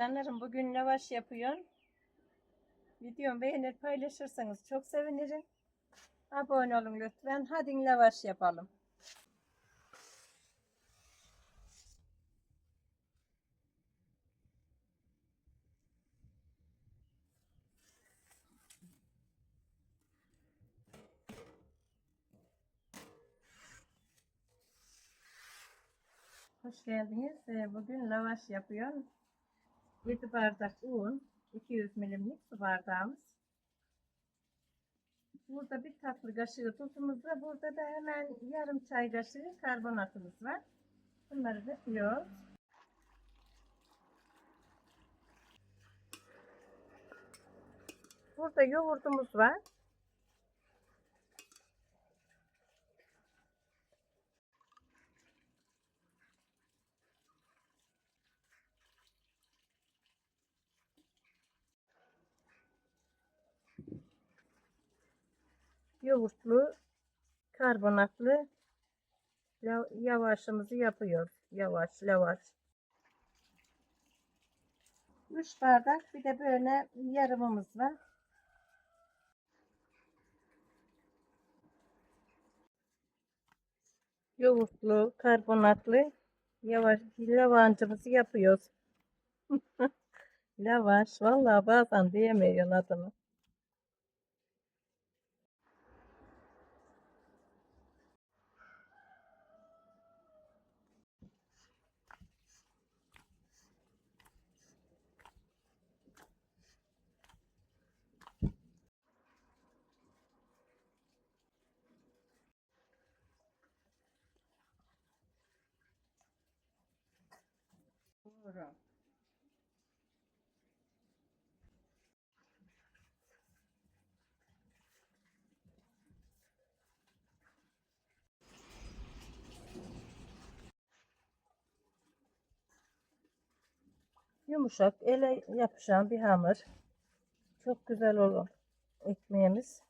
Canlarım bugün lavaş yapıyorum. Videomu beğenir paylaşırsanız çok sevinirim. Abone olun lütfen. Hadi lavaş yapalım. Hoş geldiniz. Ee, Bugün lavaş yapıyorum. 7 bardak un, 200 milimlik su bardağımız. Burada bir tatlı kaşığı tuzumuz var. Burada da hemen yarım çay kaşığı karbonatımız var. Bunları da yapıyoruz. Burada yoğurdumuz var. Yoğurtlu, karbonatlı yavaşımızı yapıyoruz. Yavaş yavaş. 3 bardak bir de böyle yarımımız var. Yoğurtlu, karbonatlı yavaş lavancımızı yapıyoruz. Lavaş. Vallahi bazen diyemiyorsun adını. Doğru. Yumuşak, ele yapışan bir hamur. Çok güzel olur ekmeğimiz.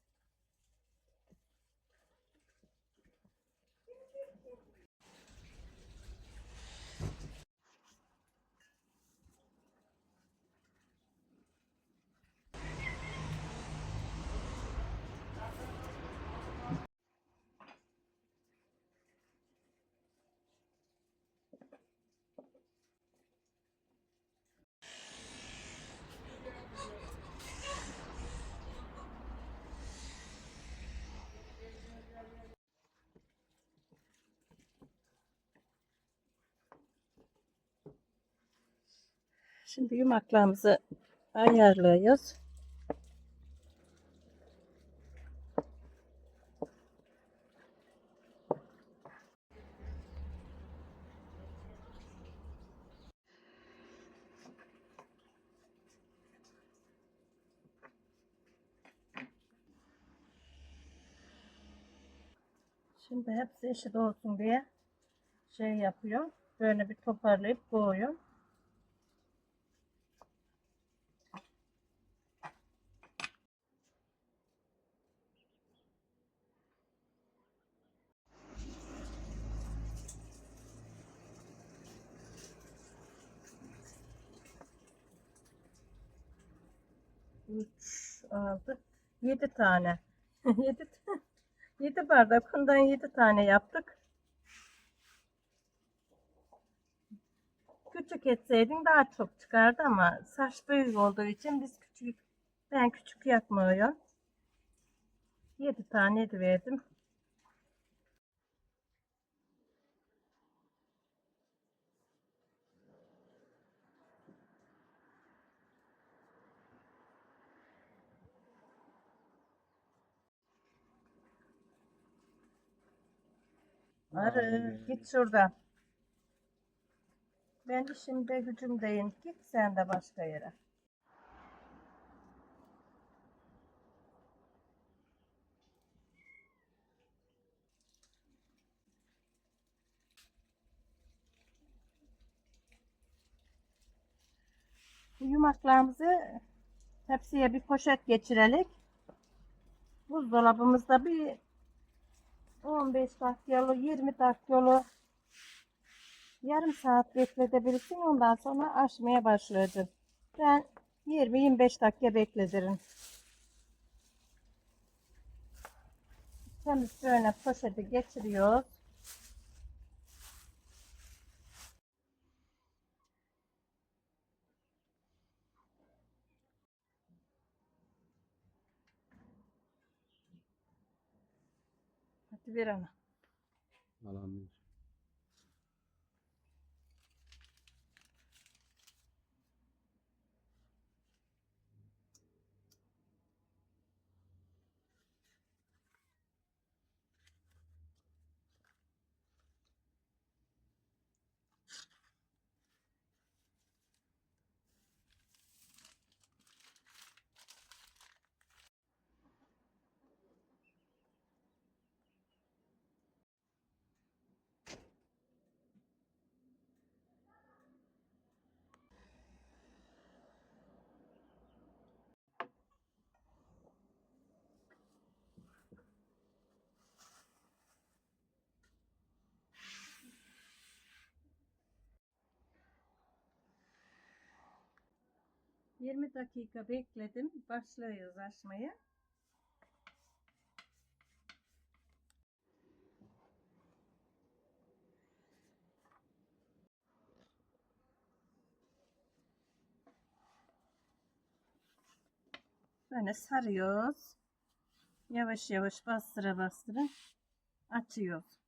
Şimdi yumaklarımızı ayarlıyoruz. Şimdi hepsi eşit olsun diye şey yapıyor. Böyle bir toparlayıp koyuyor. 7 tane. 7 7 bardak bundan 7 tane yaptık. Küçük etseydin daha çok çıkardı ama saç büyük olduğu için biz küçük ben küçük yapmıyorum. 7 tane verdim. Arı git şuradan. Ben işimde gücümdeyim. Git sen de başka yere. Bu yumaklarımızı tepsiye bir poşet geçirelim. Buzdolabımızda bir 15 dakika yolu, 20 dakika yolu yarım saat bekletebilirsin. Ondan sonra açmaya başlayacağım. Ben 20-25 dakika bekletirim. Temiz böyle poşeti geçiriyoruz. Hadi ver ana. Alamıyorum. 20 dakika bekledim. Başlıyoruz açmaya. Böyle sarıyoruz. Yavaş yavaş bastıra bastıra açıyoruz.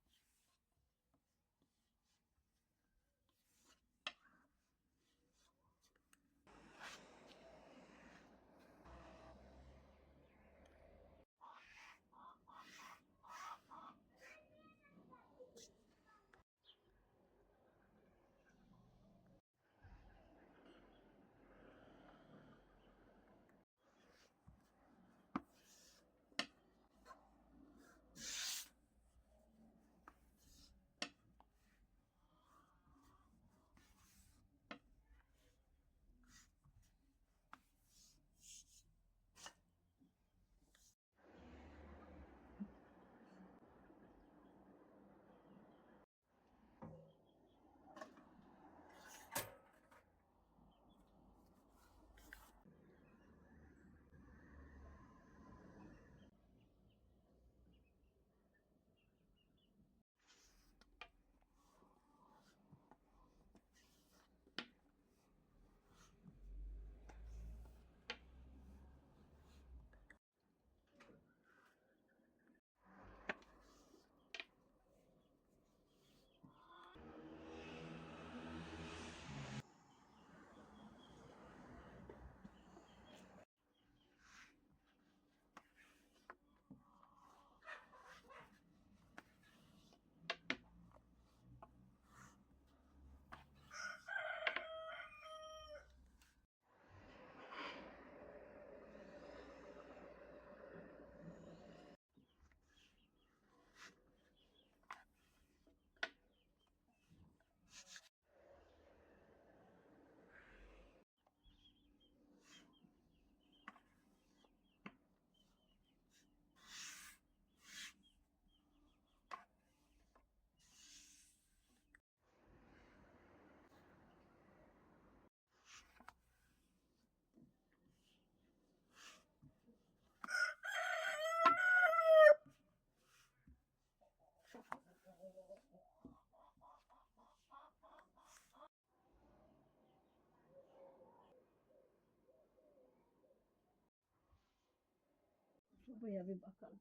Buraya bir bakalım.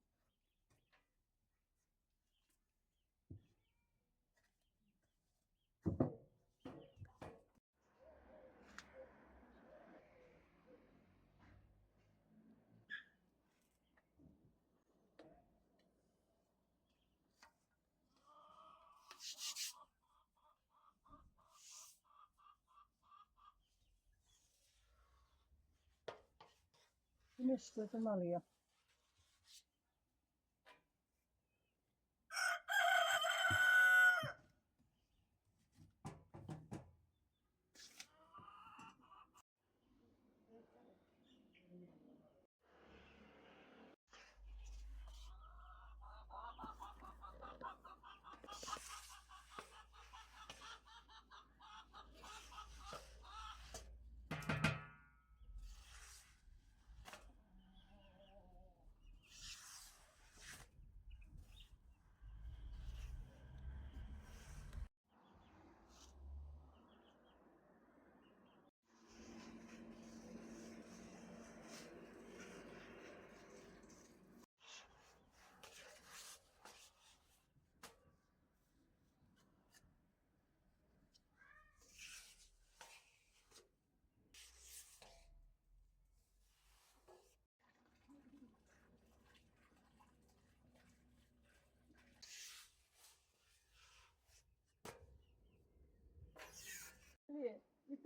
Güneş gözüm alıyor.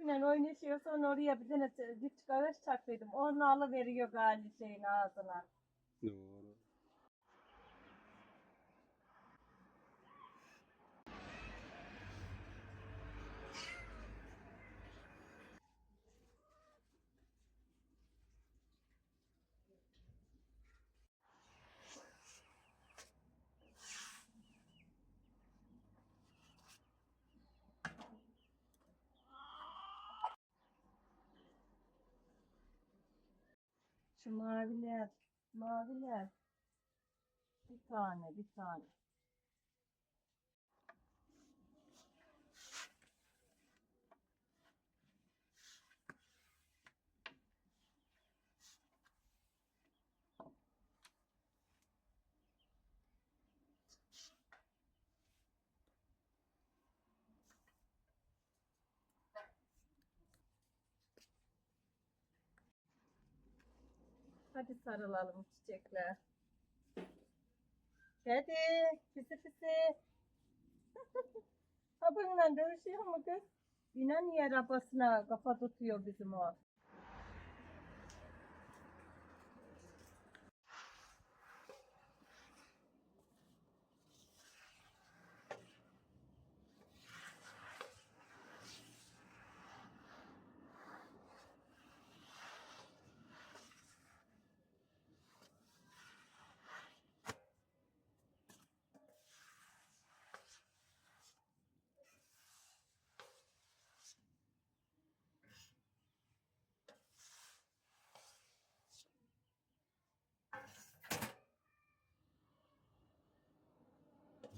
Bizimle oynaşıyor sonra oraya bir tane küçük ağaç çaktıydım. Onu alıveriyor galiba şeyin ağzına. Doğru. Şu maviler, maviler. Bir tane, bir tane. Hadi sarılalım çiçekler. Hadi pisi pisi. bununla dövüşüyor mu kız? İnan niye arabasına kafa tutuyor bizim o.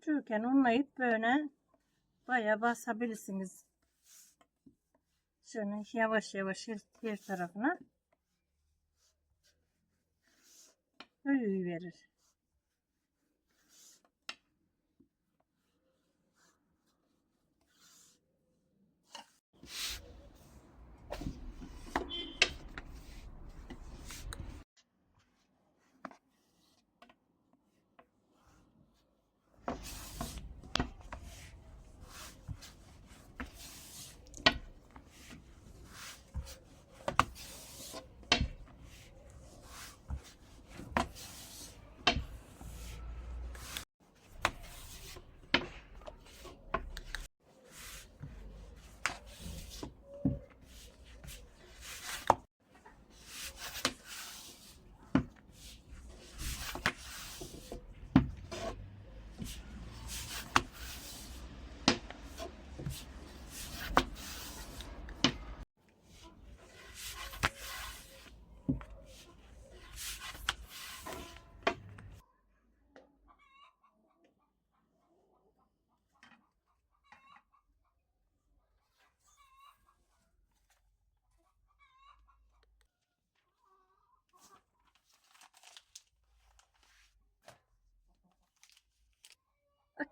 Küçükken onlayıp böyle bayağı basabilirsiniz. Şöyle yavaş yavaş her, her tarafına. Öyle verir.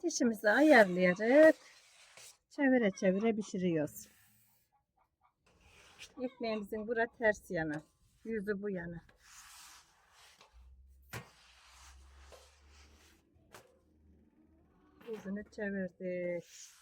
Ateşimizi ayarlayarak çevire çevire pişiriyoruz. Ekmeğimizin bura ters yanı. Yüzü bu yana. Yüzünü çevirdik.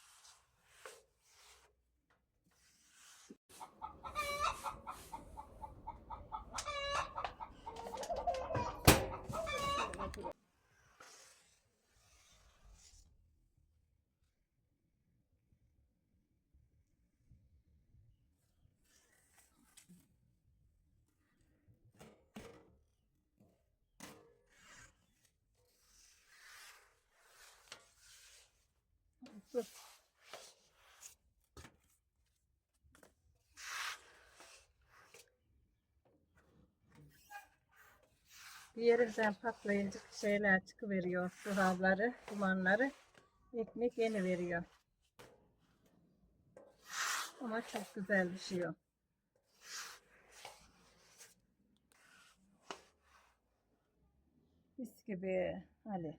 Bir yerinden patlayınca şeyler çıkıveriyor. Duhavları, dumanları. Ekmek yeni veriyor. Ama çok güzel pişiyor. Mis gibi. Hadi.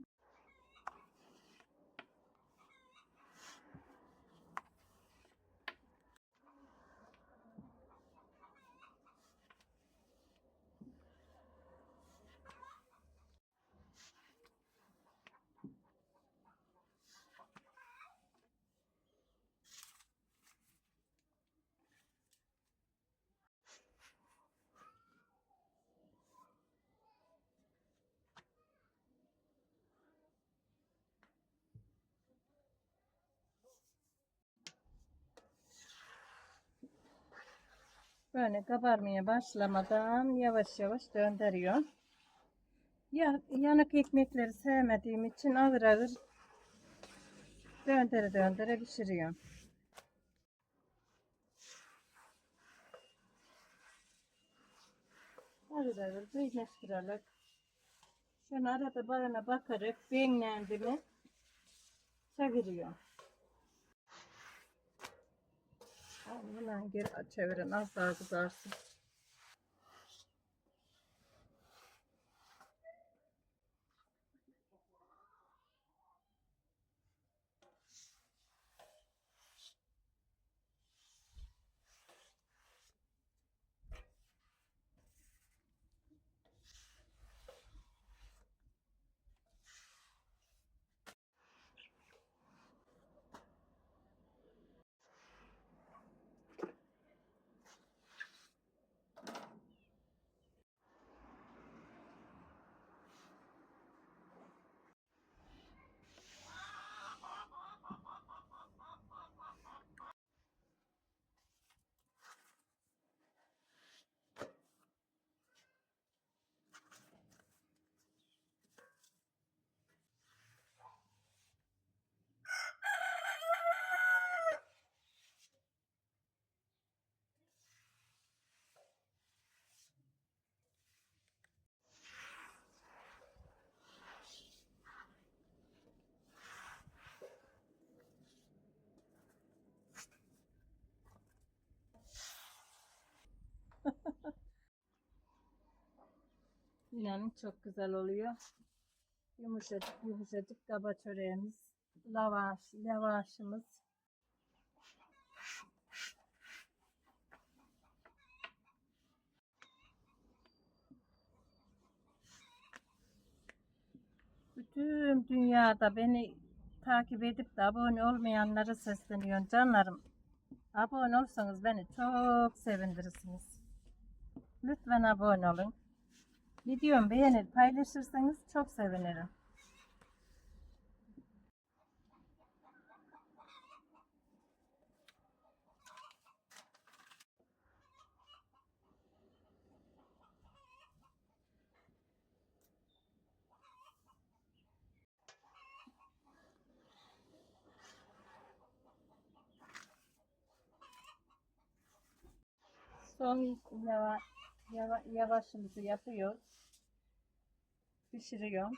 Böyle kabarmaya başlamadan yavaş yavaş döndürüyor. Ya, yanık ekmekleri sevmediğim için ağır ağır döndüre döndüre pişiriyorum. Ağır ağır birleştirerek şöyle arada barına bakarak beğendi mi çeviriyor. Hemen geri çevirin az daha kızarsın. İnanın çok güzel oluyor. Yumuşacık yumuşacık kaba çöreğimiz, lavaş, lavaşımız. Bütün dünyada beni takip edip de abone olmayanlara sesleniyorum canlarım. Abone olsanız beni çok sevindirirsiniz. Lütfen abone olun. Videomu beğenir, paylaşırsanız çok sevinirim. Son yava, yavaşımızı yapıyoruz. Pişiriyorum.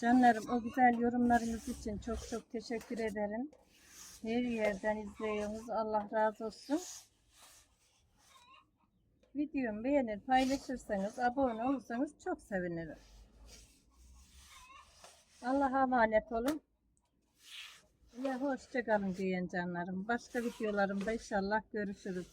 Canlarım o güzel yorumlarınız için çok çok teşekkür ederim. Her yerden izliyorsunuz. Allah razı olsun. Videomu beğenir, paylaşırsanız, abone olursanız çok sevinirim. Allah'a emanet olun. Ve hoşça kalın diyen canlarım. Başka videolarımda inşallah görüşürüz.